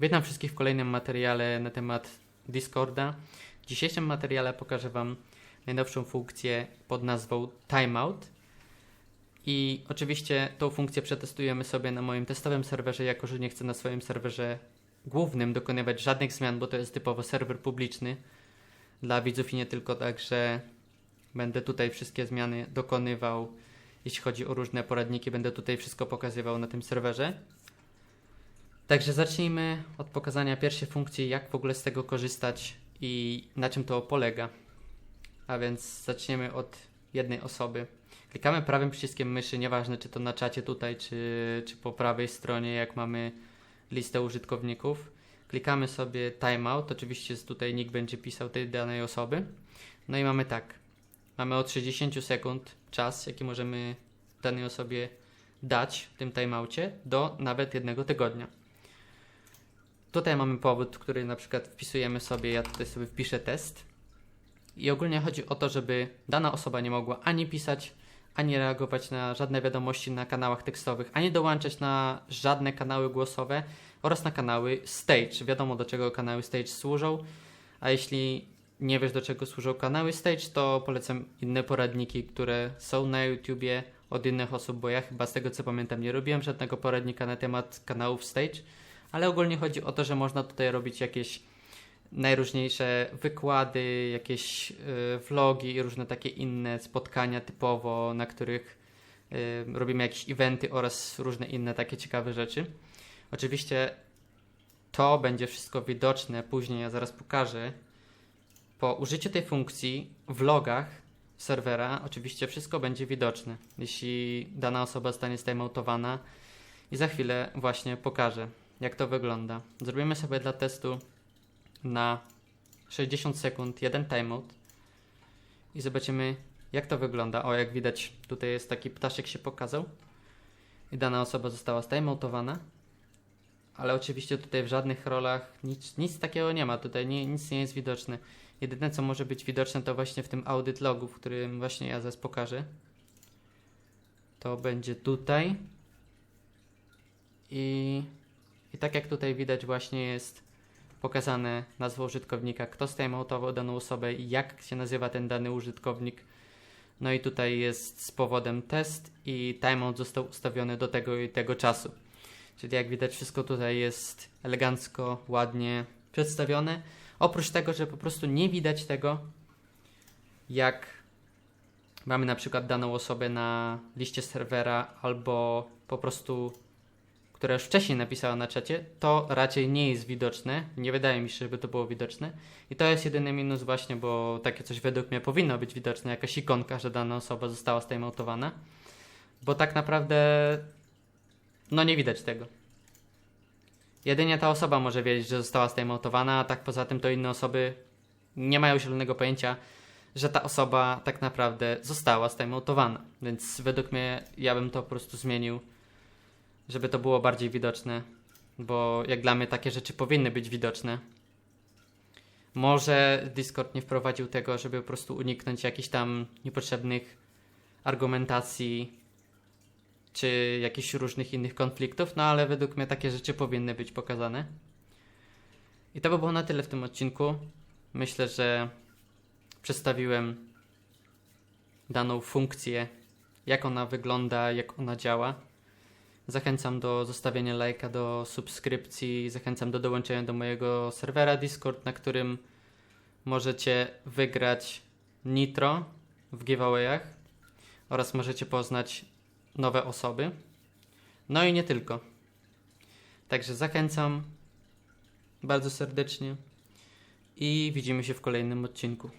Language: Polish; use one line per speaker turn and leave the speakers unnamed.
Witam wszystkich w kolejnym materiale na temat Discorda. W dzisiejszym materiale pokażę Wam najnowszą funkcję pod nazwą Timeout. I oczywiście tą funkcję przetestujemy sobie na moim testowym serwerze, jako że nie chcę na swoim serwerze głównym dokonywać żadnych zmian, bo to jest typowo serwer publiczny dla widzów i nie tylko, także będę tutaj wszystkie zmiany dokonywał. Jeśli chodzi o różne poradniki, będę tutaj wszystko pokazywał na tym serwerze. Także zacznijmy od pokazania pierwszej funkcji, jak w ogóle z tego korzystać i na czym to polega. A więc zaczniemy od jednej osoby. Klikamy prawym przyciskiem myszy, nieważne czy to na czacie tutaj, czy, czy po prawej stronie, jak mamy listę użytkowników. Klikamy sobie timeout, oczywiście tutaj nikt będzie pisał tej danej osoby. No i mamy tak, mamy od 60 sekund czas, jaki możemy danej osobie dać w tym timeoutie do nawet jednego tygodnia. Tutaj mamy powód, który na przykład wpisujemy sobie, ja tutaj sobie wpiszę test. I ogólnie chodzi o to, żeby dana osoba nie mogła ani pisać, ani reagować na żadne wiadomości na kanałach tekstowych, ani dołączać na żadne kanały głosowe oraz na kanały Stage. Wiadomo do czego kanały Stage służą, a jeśli nie wiesz do czego służą kanały Stage, to polecam inne poradniki, które są na YouTubie od innych osób, bo ja chyba z tego co pamiętam nie robiłem żadnego poradnika na temat kanałów Stage, ale ogólnie chodzi o to, że można tutaj robić jakieś najróżniejsze wykłady, jakieś y, vlogi i różne takie inne spotkania typowo, na których y, robimy jakieś eventy oraz różne inne takie ciekawe rzeczy. Oczywiście to będzie wszystko widoczne później, ja zaraz pokażę. Po użyciu tej funkcji w logach serwera oczywiście wszystko będzie widoczne, jeśli dana osoba zostanie stimeoutowana i za chwilę właśnie pokażę, jak to wygląda. Zrobimy sobie dla testu na 60 sekund jeden timeout i zobaczymy jak to wygląda. O, jak widać tutaj jest taki ptaszek się pokazał i dana osoba została stimeoutowana. Ale oczywiście tutaj w żadnych rolach nic, nic takiego nie ma, tutaj nie, nic nie jest widoczne. Jedyne co może być widoczne to właśnie w tym audit logu, w którym właśnie ja zaraz pokażę. To będzie tutaj. I, I tak jak tutaj widać właśnie jest pokazane nazwa użytkownika, kto stimeoutował daną osobę i jak się nazywa ten dany użytkownik. No i tutaj jest z powodem test i timeout został ustawiony do tego i tego czasu. Czyli jak widać wszystko tutaj jest elegancko, ładnie przedstawione. Oprócz tego, że po prostu nie widać tego, jak mamy na przykład daną osobę na liście serwera albo po prostu która już wcześniej napisała na czacie, to raczej nie jest widoczne. Nie wydaje mi się, żeby to było widoczne. I to jest jedyny minus właśnie, bo takie coś według mnie powinno być widoczne, jakaś ikonka, że dana osoba została stimeoutowana. Bo tak naprawdę no nie widać tego. Jedynie ta osoba może wiedzieć, że została stimeoutowana, a tak poza tym to inne osoby nie mają zielonego pojęcia, że ta osoba tak naprawdę została stimeoutowana. Więc według mnie ja bym to po prostu zmienił żeby to było bardziej widoczne, bo jak dla mnie takie rzeczy powinny być widoczne. Może Discord nie wprowadził tego, żeby po prostu uniknąć jakichś tam niepotrzebnych argumentacji czy jakichś różnych innych konfliktów, no ale według mnie takie rzeczy powinny być pokazane. I to by było na tyle w tym odcinku. Myślę, że przedstawiłem daną funkcję, jak ona wygląda, jak ona działa. Zachęcam do zostawienia lajka, do subskrypcji, zachęcam do dołączenia do mojego serwera Discord, na którym możecie wygrać Nitro w giveawayach oraz możecie poznać nowe osoby. No i nie tylko. Także zachęcam bardzo serdecznie i widzimy się w kolejnym odcinku.